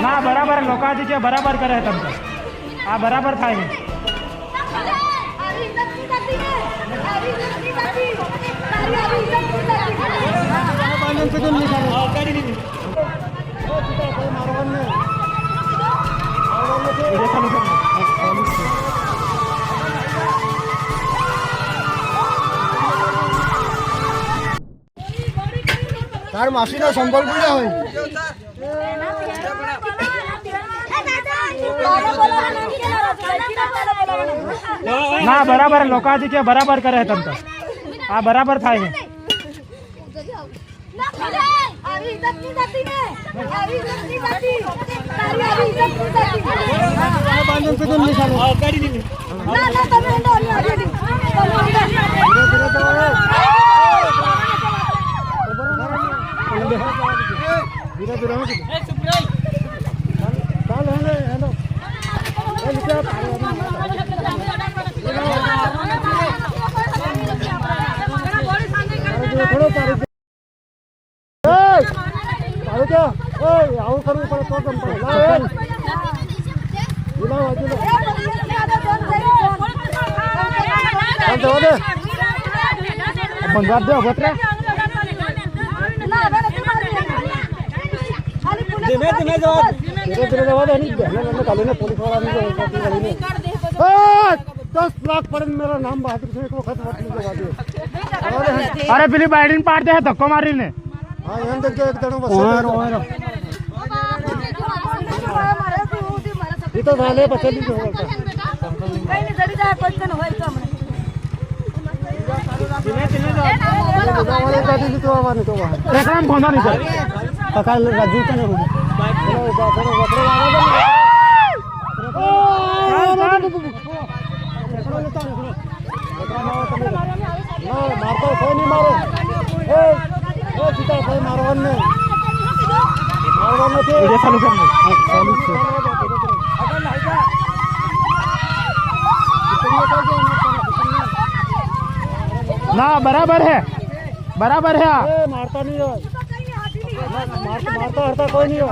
ના બરાબર લોકાજી છે બરાબર કરે છે તમે આ બરાબર થાય છે આવી ઇજ્જત નહીં થતી ને બરાબર લોકાજી કે બરાબર કરે છે તો. આ બરાબર થાય છે. તમે અંદર નહીં આવી નહીં તમે અંદર ધીરે ધીરે હું કીધું ચાલ હેલો હેલો એ નીચે થોડો તારું તારું ક્યાં ઓય આવું કરવું પડે તો પડે લાવ લાવ હજુ લાવ દે. ભત્રે ધીમે ધીમે જવા ધીરે ધીરે જવા દે નહીં લઈને કાલીને પોલીસ એ દસ લાખ પડે મેરા નામ બહાદુર છે એક વખત નહીં જવા અરે પેલી બાયડીને પાડતે છે ધક્કો મારીને હા એમ દેખજો એક જણો બસ એ તો ચાલે પછી લીધો બોલતા વાળે કાઢી લીધો આવવાનું તો વાહ રેકડામાં ફોંધો નહીં કરે પકાલ રાજી તને હું ચલો ઊભા રાજુ લાવો મારતો કોઈ નહીં મારો એ સીતા કોઈ મારવાનું નહીં મારવાનું નથી ચાલુ ચાલુ છે ના બરાબર છે બરાબર એ મારતા નહીં હોય. મારતા હરતા કોઈ નહીં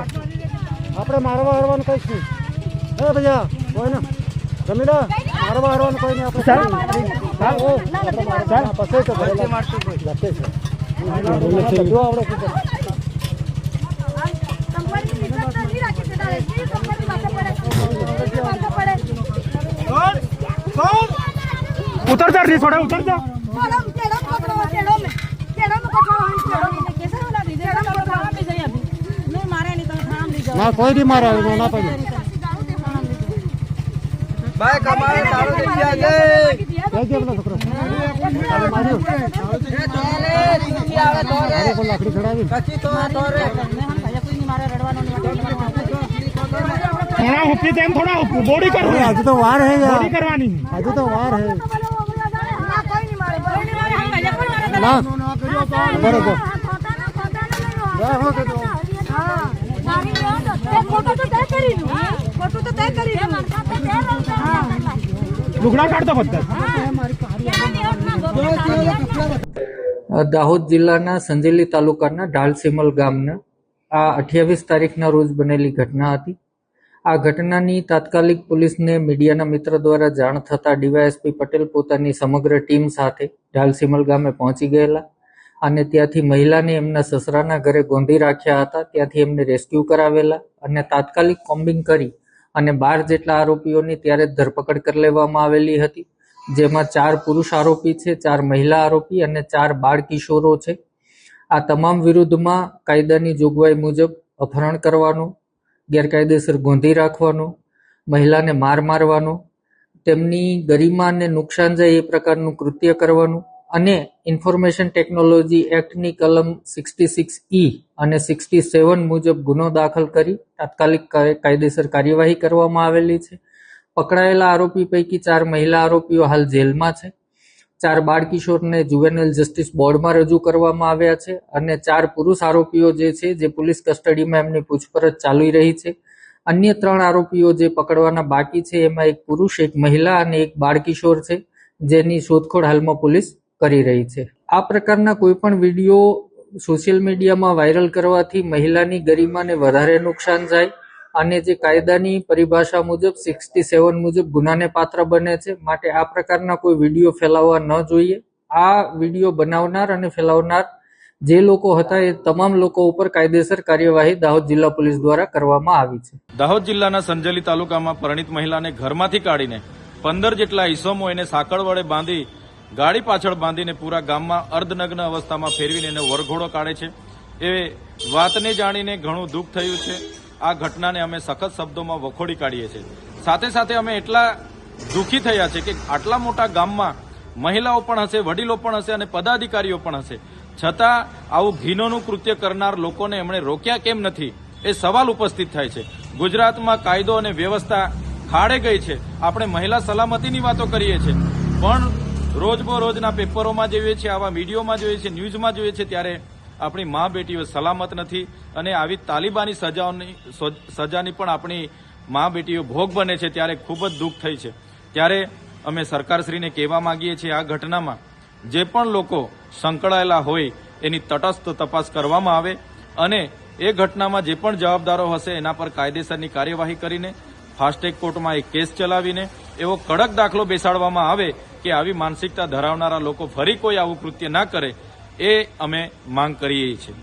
આપણે મારવા હરવાનું કઈ નહીં હે ભૈયા કોઈ ને જમીલા મારવા હરવાનું કોઈ નહીં આપણે આપણે પછી તો લખે છે બધું આવડે ઉતર જા રી ઉતર જા ના કોઈ દી મારે આવે ના પડી જય જય પેલા છોકરો માર્યો અરે કોઈ લાકડી ચડાવી થોડા હુપી તેમ થોડા બોડી કરવાની હજુ તો વાર હે બોડી કરવાની હજુ તો વાર હે ના બરોબર જા હો. ફોટો તો તે કરી ફોટો તો તે કરી લુગડા કાઢતો બધા દાહોદ જિલ્લાના સંજેલી તાલુકાના ઢાલસીમલ ગામના આ અઠ્યાવીસ તારીખના રોજ બનેલી ઘટના હતી. આ ઘટનાની તાત્કાલિક પોલીસને મીડિયાના મિત્ર દ્વારા જાણ થતાં ડીવાયએસપી પટેલ પોતાની સમગ્ર ટીમ સાથે ઢાલસીમલ ગામે પહોંચી ગયેલા. અને ત્યાંથી મહિલાને એમના સસરાના ઘરે ગોંધી રાખ્યા હતા. ત્યાંથી એમને રેસ્ક્યુ કરાવેલા અને તાત્કાલિક કોમ્બિંગ કરી અને બાર જેટલા આરોપીઓની ત્યારે ધરપકડ કરી લેવામાં આવેલી હતી. જેમાં ચાર પુરુષ આરોપી છે, ચાર મહિલા આરોપી અને ચાર બાળ કિશોરો છે. આ તમામ વિરુદ્ધમાં કાયદાની જોગવાઈ મુજબ અપહરણ કરવાનું, ગેરકાયદેસર ગોંધી રાખવાનું, મહિલાને માર મારવાનો, તેમની ગરિમાને નુકસાન જાય એ પ્રકારનું કૃત્ય કરવાનું અને ઇન્ફોર્મેશન ટેકનોલોજી એક્ટની કલમ સિક્સટી સિક્સ ઈ અને સિક્સટી સેવન મુજબ ગુનો દાખલ કરી તાત્કાલિક કાયદેસર કાર્યવાહી કરવામાં આવેલી છે. પકડાયેલા આરોપી પૈકી ચાર મહિલા આરોપીઓ હાલ જેલમાં છે. ચાર બાળ કિશોરને જુવેનલ જસ્ટિસ બોર્ડમાં રજૂ કરવામાં આવ્યા છે અને ચાર પુરુષ આરોપીઓ જે છે જે પોલીસ કસ્ટડીમાં એમની પૂછપરછ ચાલી રહી છે. અન્ય ત્રણ આરોપીઓ જે પકડવાના બાકી છે એમાં એક પુરુષ, એક મહિલા અને એક બાળ કિશોર છે. જેની શોધખોળ હાલમાં પોલીસ કરી રહી છે. આ પ્રકારના કોઈ પણ વીડિયો સોશિયલ મીડિયામાં વાયરલ કરવાથી મહિલાની ગરિમાને વધારે નુકસાન જાય અને જે કાયદાની પરિભાષા મુજબ સિક્સટી સેવન મુજબ ગુનાને પાત્ર બને છે માટે આ પ્રકારના કોઈ વીડિયો ફેલાવવા ન જોઈએ. આ વીડિયો બનાવનાર અને ફેલાવનાર જે લોકો હતા એ તમામ લોકો ઉપર કાયદેસર કાર્યવાહી દાહોદ જિલ્લા પોલીસ દ્વારા કરવામાં આવી છે. દાહોદ જિલ્લાના સંજલી તાલુકામાં પરણિત મહિલાને ઘરમાંથી કાઢીને પંદર જેટલા ઈસમો એને સાંકળ વડે બાંધી ગાડી પાછળ બાંધીને પૂરા ગામમાં અર્ધનગ્ન અવસ્થામાં ફેરવીને એને વરઘોડો કાઢે છે. એ વાતને જાણીને ઘણું દુઃખ થયું છે. આ ઘટનાને અમે સખત શબ્દોમાં વખોડી કાઢીએ છીએ. સાથે સાથે અમે એટલા દુઃખી થયા છે કે આટલા મોટા ગામમાં મહિલાઓ પણ હશે, વડીલો પણ હશે અને પદાધિકારીઓ પણ હશે. છતાં આવું ઘીનોનું કૃત્ય કરનાર લોકોને એમણે રોક્યા કેમ નથી? એ સવાલ ઉપસ્થિત થાય છે. ગુજરાતમાં કાયદો અને વ્યવસ્થા ખાડે ગઈ છે. આપણે મહિલા સલામતીની વાતો કરીએ છીએ. પણ રોજબરોજના પેપરોમાં જોઈએ છીએ આવા મીડિયોમાં જોઈએ છીએ ન્યૂઝમાં જોઈએ છીએ ત્યારે આપણી મા બેટીઓ સલામત નથી અને આવી તાલિબાની સજાઓની સજાની પણ આપણી મા બેટીઓ ભોગ બને છે, ત્યારે ખૂબ જ દુઃખ થઈ છે. ત્યારે અમે સરકારશ્રીને કહેવા માંગીએ છીએ, આ ઘટનામાં જે પણ લોકો સંકળાયેલા હોય, એની તટસ્થ તપાસ કરવામાં આવે અને એ ઘટનામાં જે પણ જવાબદારો હશે, એના પર કાયદેસરની કાર્યવાહી કરીને, ફાસ્ટેગ કોર્ટમાં એક કેસ ચલાવીને એવો કડક દાખલો બેસાડવામાં આવે કે આવી માનસિકતા ધરાવનારા લોકો ફરી કોઈ આવું કૃત્ય ના કરે, એ અમે માંગ કરીએ છીએ.